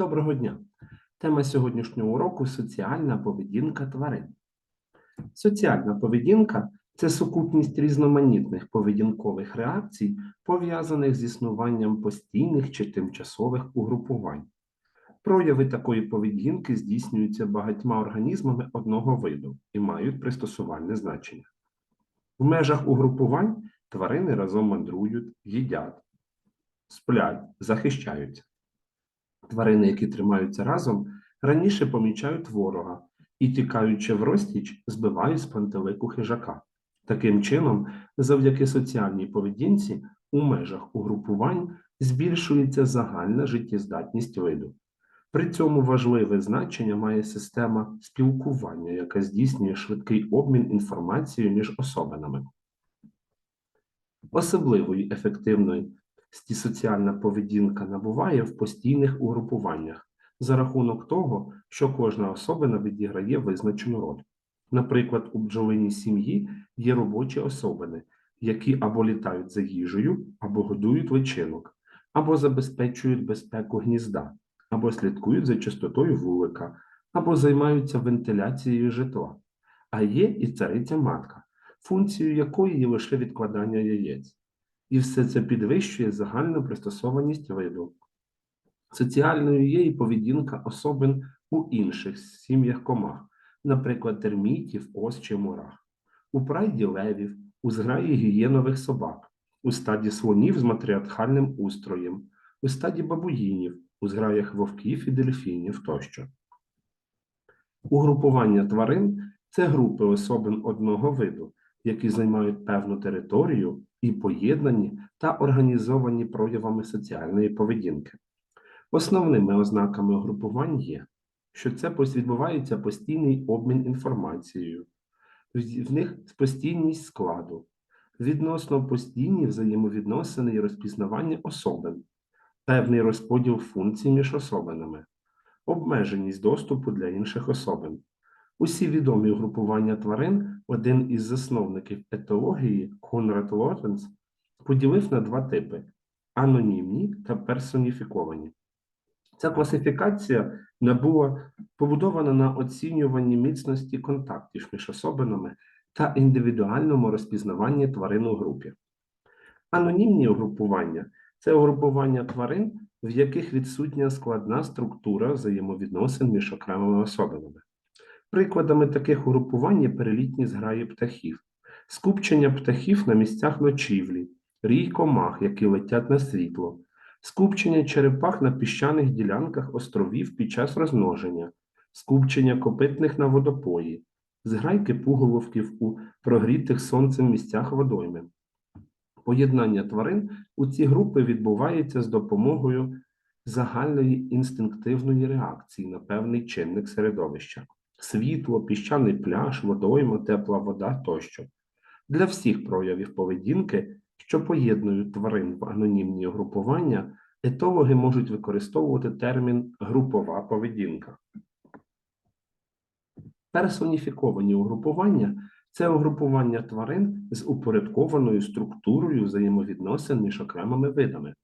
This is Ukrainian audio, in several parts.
Доброго дня! Тема сьогоднішнього уроку соціальна поведінка тварин. Соціальна поведінка це сукупність різноманітних поведінкових реакцій, пов'язаних з існуванням постійних чи тимчасових угрупувань. Прояви такої поведінки здійснюються багатьма організмами одного виду і мають пристосувальне значення. В межах угрупувань тварини разом мандрують, їдять, сплять, захищаються. Тварини, які тримаються разом, раніше помічають ворога і, тікаючи в розтіч, збивають з пантелику хижака. Таким чином, завдяки соціальній поведінці у межах угрупувань збільшується загальна життєздатність виду. При цьому важливе значення має система спілкування, яка здійснює швидкий обмін інформацією між особинами. Особливої ефективної соціальна поведінка набуває в постійних угрупуваннях за рахунок того, що кожна особина відіграє визначену роль. Наприклад, у бджолиній сім'ї є робочі особини, які або літають за їжею, або годують личинок, або забезпечують безпеку гнізда, або слідкують за чистотою вулика, або займаються вентиляцією житла. А є і цариця матка, функцією якої є лише відкладання яєць. І все це підвищує загальну пристосованість виду. Соціальною є і поведінка особин у інших сім'ях комах, наприклад, термітів, ос чи мурах, у прайді левів, у зграї гієнових собак, у стаді слонів з матріархальним устроєм, у стаді бабуїнів, у зграях вовків і дельфінів тощо. Угрупування тварин це групи особин одного виду, які займають певну територію і поєднані та організовані проявами соціальної поведінки. Основними ознаками угрупувань є, що це відбувається постійний обмін інформацією, в них постійність складу, відносно постійні взаємовідносини і розпізнавання особин, певний розподіл функцій між особинами, обмеженість доступу для інших особин. Усі відомі угрупування тварин один із засновників етології Конрад Лоренц поділив на два типи анонімні та персоніфіковані. Ця класифікація набула побудована на оцінюванні міцності контактів між особинами та індивідуальному розпізнаванні тварин у групі. Анонімні угрупування це угрупування тварин, в яких відсутня складна структура взаємовідносин між окремими особинами. Прикладами таких угрупувань є перелітні зграї птахів, скупчення птахів на місцях ночівлі, рій комах, які летять на світло, скупчення черепах на піщаних ділянках островів під час розмноження, скупчення копитних на водопої, зграйки пуголовків у прогрітих сонцем місцях водойми. Поєднання тварин у ці групи відбувається з допомогою загальної інстинктивної реакції на певний чинник середовища світло, піщаний пляж, водойма, тепла вода тощо. Для всіх проявів поведінки, що поєднують тварин в анонімні угрупування, етологи можуть використовувати термін групова поведінка. Персоніфіковані угрупування це угрупування тварин з упорядкованою структурою взаємовідносин між окремими видами.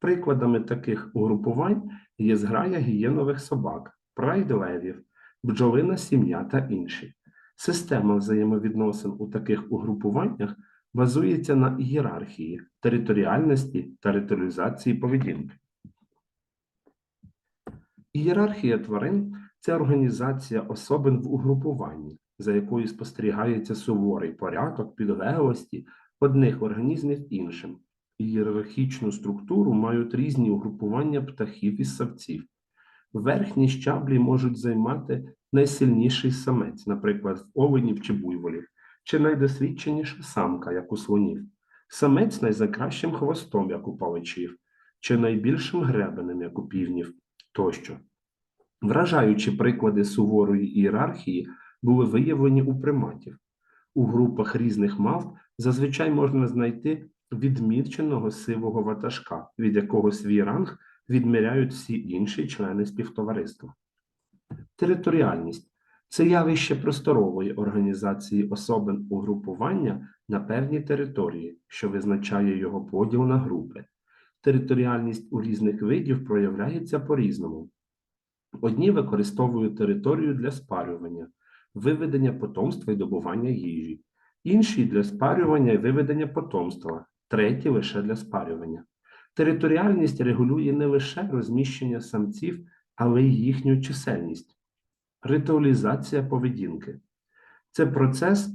Прикладами таких угрупувань є зграя гієнових собак, прайд левів, бджолина сім'я та інші. Система взаємовідносин у таких угрупуваннях базується на ієрархії, територіальності та ритуалізації поведінки. Ієрархія тварин це організація особин в угрупуванні, за якою спостерігається суворий порядок підлеглості одних організмів іншим. Ієрархічну структуру мають різні угрупування птахів і савців. Верхні щаблі можуть займати найсильніший самець, наприклад, в оленів чи буйволів, чи найдосвідченіша самка, як у слонів, самець найзакращим хвостом, як у паличів, чи найбільшим гребенем, як у півнів, тощо. Вражаючі приклади суворої ієрархії були виявлені у приматів. У групах різних мав зазвичай можна знайти відміченого сивого ватажка, від якого свій ранг відміряють всі інші члени співтовариства. Територіальність це явище просторової організації особин угрупування на певній території, що визначає його поділ на групи. Територіальність у різних видів проявляється по-різному. Одні використовують територію для спарювання, виведення потомства і добування їжі, інші для спарювання і виведення потомства, треті лише для спарювання. Територіальність регулює не лише розміщення самців, але й їхню чисельність. Ритуалізація поведінки це процес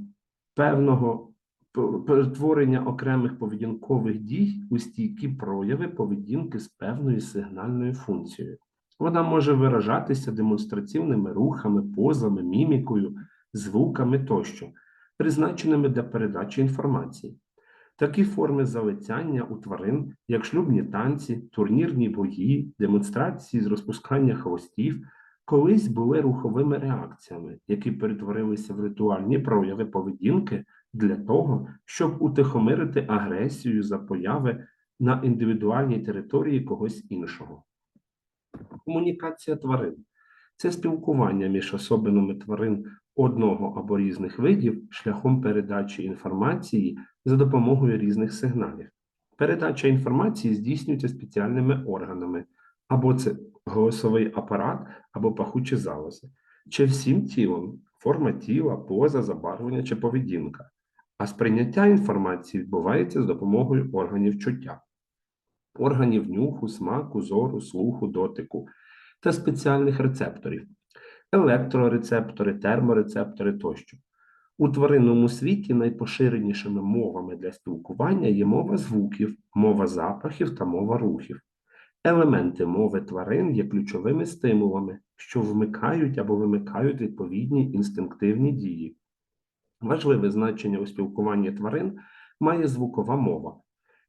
певного перетворення окремих поведінкових дій у стійкі прояви поведінки з певною сигнальною функцією. Вона може виражатися демонстративними рухами, позами, мімікою, звуками тощо, призначеними для передачі інформації. Такі форми залицяння у тварин, як шлюбні танці, турнірні бої, демонстрації з розпускання хвостів, колись були руховими реакціями, які перетворилися в ритуальні прояви поведінки для того, щоб утихомирити агресію за появи на індивідуальній території когось іншого. Комунікація тварин це спілкування між особинами тварин одного або різних видів шляхом передачі інформації за допомогою різних сигналів. Передача інформації здійснюється спеціальними органами, або це голосовий апарат, або пахучі залози, чи всім тілом, форма тіла, поза, забарвлення чи поведінка. А сприйняття інформації відбувається з допомогою органів чуття, органів нюху, смаку, зору, слуху, дотику та спеціальних рецепторів, електрорецептори, терморецептори тощо. У тваринному світі найпоширенішими мовами для спілкування є мова звуків, мова запахів та мова рухів. Елементи мови тварин є ключовими стимулами, що вмикають або вимикають відповідні інстинктивні дії. Важливе значення у спілкуванні тварин має звукова мова.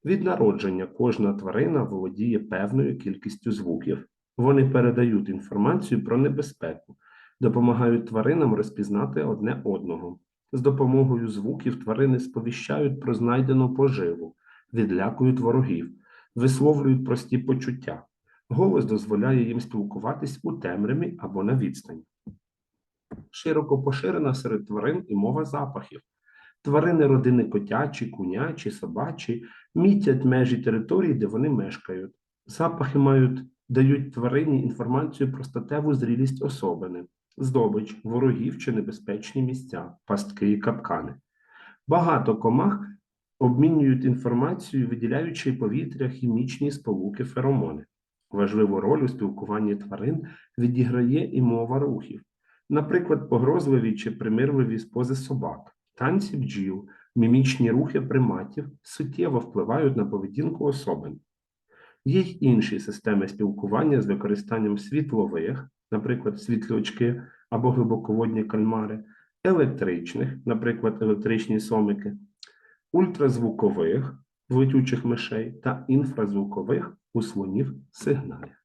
Від народження кожна тварина володіє певною кількістю звуків. Вони передають інформацію про небезпеку, допомагають тваринам розпізнати одне одного. З допомогою звуків тварини сповіщають про знайдену поживу, відлякують ворогів, висловлюють прості почуття. Голос дозволяє їм спілкуватись у темряві або на відстані. Широко поширена серед тварин і мова запахів. Тварини родини котячі, кунячі, собачі мітять межі території, де вони мешкають. Запахи мають, дають тварині інформацію про статеву зрілість особини, здобич, ворогів чи небезпечні місця, пастки і капкани. Багато комах обмінюють інформацію, виділяючи повітря хімічні сполуки феромони. Важливу роль у спілкуванні тварин відіграє і мова рухів. Наприклад, погрозливі чи примирливі спози собак, танці бджіл, мімічні рухи приматів суттєво впливають на поведінку особин. Є й інші системи спілкування з використанням світлових, наприклад, світлячки або глибоководні кальмари, електричних, наприклад, електричні сомики, ультразвукових летючих мишей та інфразвукових у слонів сигналів.